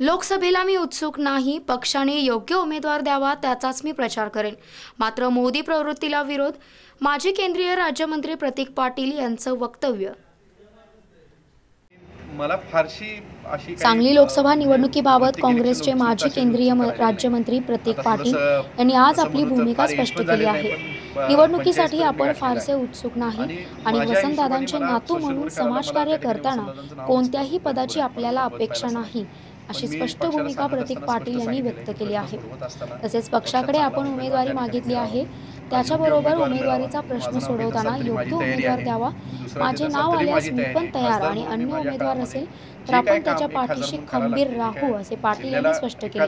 लोकसभेला मी उत्सुक नाही पक्षाने योग्य उमेदवार द्यावा त्याचाच मी प्रचार करेन. मात्र मोदी प्रवृत्तीला विरोध माजी केंद्रीय राज्यमंत्री प्रतीक पाटील यांचं वक्तव्य. मला फारशी अशी सांगली लोकसभा निवडणुकीबाबत प्रत्येक काँग्रेसचे माजी केंद्रीय राज्यमंत्री प्रतीक पाटील यांनी आज आपली भूमिका स्पष्ट केली आहे. निवडणुकीसाठी 45 आपण फारसे उत्सुक नाही आणि वसंतदादांचे नातू म्हणून समाजकार्य करताना कोणत्याही पदाची. आपल्याला अपेक्षा नाही. अशी स्पष्ट भूमिका प्रतीक पाटील यांनी व्यक्त केली आहे तसेच पक्षाकडे आपण उमेदवार मागितली आहे. त्याच्याबरोबर उमेदवारीचा. प्रश्न सोडवताना तरी योग्य उमेदवार. द्यावा माझे नाव तरी आल्यास मी पण. तयार आणि अन्य उमेदवार असेल तर जे आपण त्याच्या पाठीशी खंबीर राहू असे पाटील यांनी स्पष्ट केले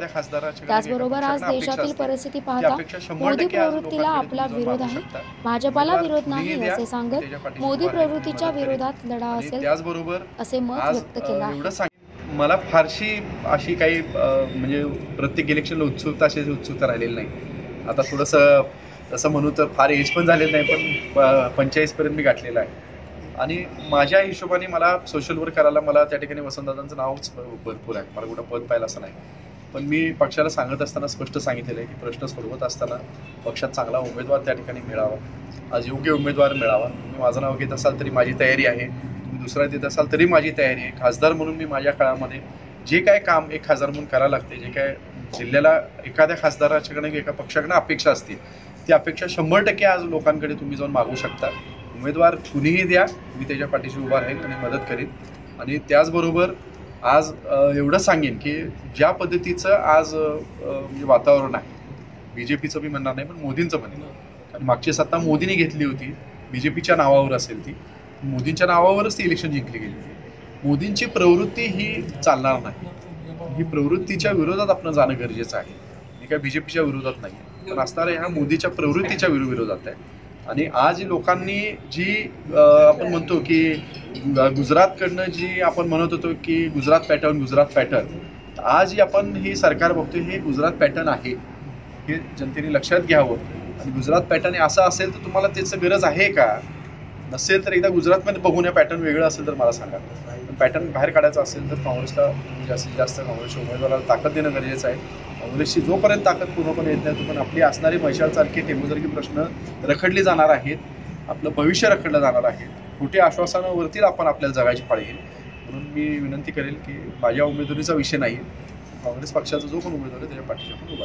त्याचबरोबर आज देशातील. परिस्थिती पाहता मोदी प्रवृत्तीला आपला विरोध आहे. भाजपाला विरोध नाही असे सांगत मोदी प्रवृत्तीच्या. विरोधात लढा असेल त्याचबरोबर असे मत व्यक्त केलं आहे मला फारशी अशी काही म्हणजे प्रत्येक इलेक्शनला उत्सुकता अशी उत्सुकता राहिलेली नाही. आता थोडंसं तसं म्हणू तर फार एज पण झालेलं नाही पण पंचेचाळीसपर्यंत मी गाठलेलं आहे. आणि माझ्या हिशोबाने मला सोशल वर्क करायला मला त्या ठिकाणी वसंतदादांचं नावच भरपूर आहे. मला कुठं पद पाहिलं असं नाही. पण मी पक्षाला सांगत असताना स्पष्ट सांगितलेलं आहे की प्रश्न सोडवत असताना पक्षात चांगला उमेदवार त्या ठिकाणी मिळावा. आज योग्य उमेदवार मिळावा. तुम्ही माझं नाव घेत असाल तरी माझी तयारी आहे. तुम्ही दुसरा देत असाल तरी माझी तयारी आहे. खासदार म्हणून मी माझ्या काळामध्ये जे काय काम एक खासदार म्हणून करायला लागते जे काय जिल्ह्याला एखाद्या खासदाराच्याकडे एका पक्षाकडे अपेक्षा असते ती अपेक्षा शंभर टक्के आज लोकांकडे तुम्ही जाऊन मागू शकता. उमेदवार कुणीही द्या मी त्याच्या पाठीशी उभा राहील आणि मदत करेन. आणि त्याचबरोबर आज एवढं सांगेन की ज्या पद्धतीचं आज म्हणजे वातावरण आहे बी जे पीचं मी म्हणणार नाही पण मोदींचं म्हणेन. कारण मागची सत्ता मोदींनी घेतली होती बी जे पीच्या नावावर असेल ती. मोदींच्या नावावरच ती इलेक्शन जिंकली गेली. मोदींची प्रवृत्ती ही चालणार नाही. ही प्रवृत्तीच्या विरोधात आपण जाणं गरजेचं आहे. ही काय बीजेपीच्या विरोधात नाही. पण असणाऱ्या ह्या मोदीच्या प्रवृत्तीच्या विरोधात आहे. आणि आज लोकांनी जी आपण म्हणतो की गुजरातकडनं जी आपण म्हणत होतो की गुजरात पॅटर्न गुजरात पॅटर्न आज आपण ही सरकार बघतोय हे गुजरात पॅटर्न आहे. हे जनतेने लक्षात घ्यावं. आणि गुजरात पॅटर्न असं असेल तर तुम्हाला त्याचं गरज आहे का? नसेल तर एकदा गुजरातमध्ये बघून या पॅटर्न वेगळं असेल तर मला सांगा. पण पॅटर्न बाहेर काढायचा असेल तर काँग्रेसला जास्तीत जास्त काँग्रेसच्या उमेदवाराला ताकद देणं गरजेचं आहे. काँग्रेसची जोपर्यंत ताकद पूर्णपणे येत नाही तोपर्यंत आपली असणारी मैशालसारखी टेंबूसारखी प्रश्न रखडली जाणार आहेत. आपलं भविष्य रखडलं जाणार आहे. कुठे आश्वासनावरती आपण आपल्याला जगायची पाळी येईल. म्हणून मी विनंती करेल की माझ्या उमेदवारीचा विषय नाही काँग्रेस पक्षाचा जो पण उमेदवार आहे त्याच्या पाठीशी आपण उभा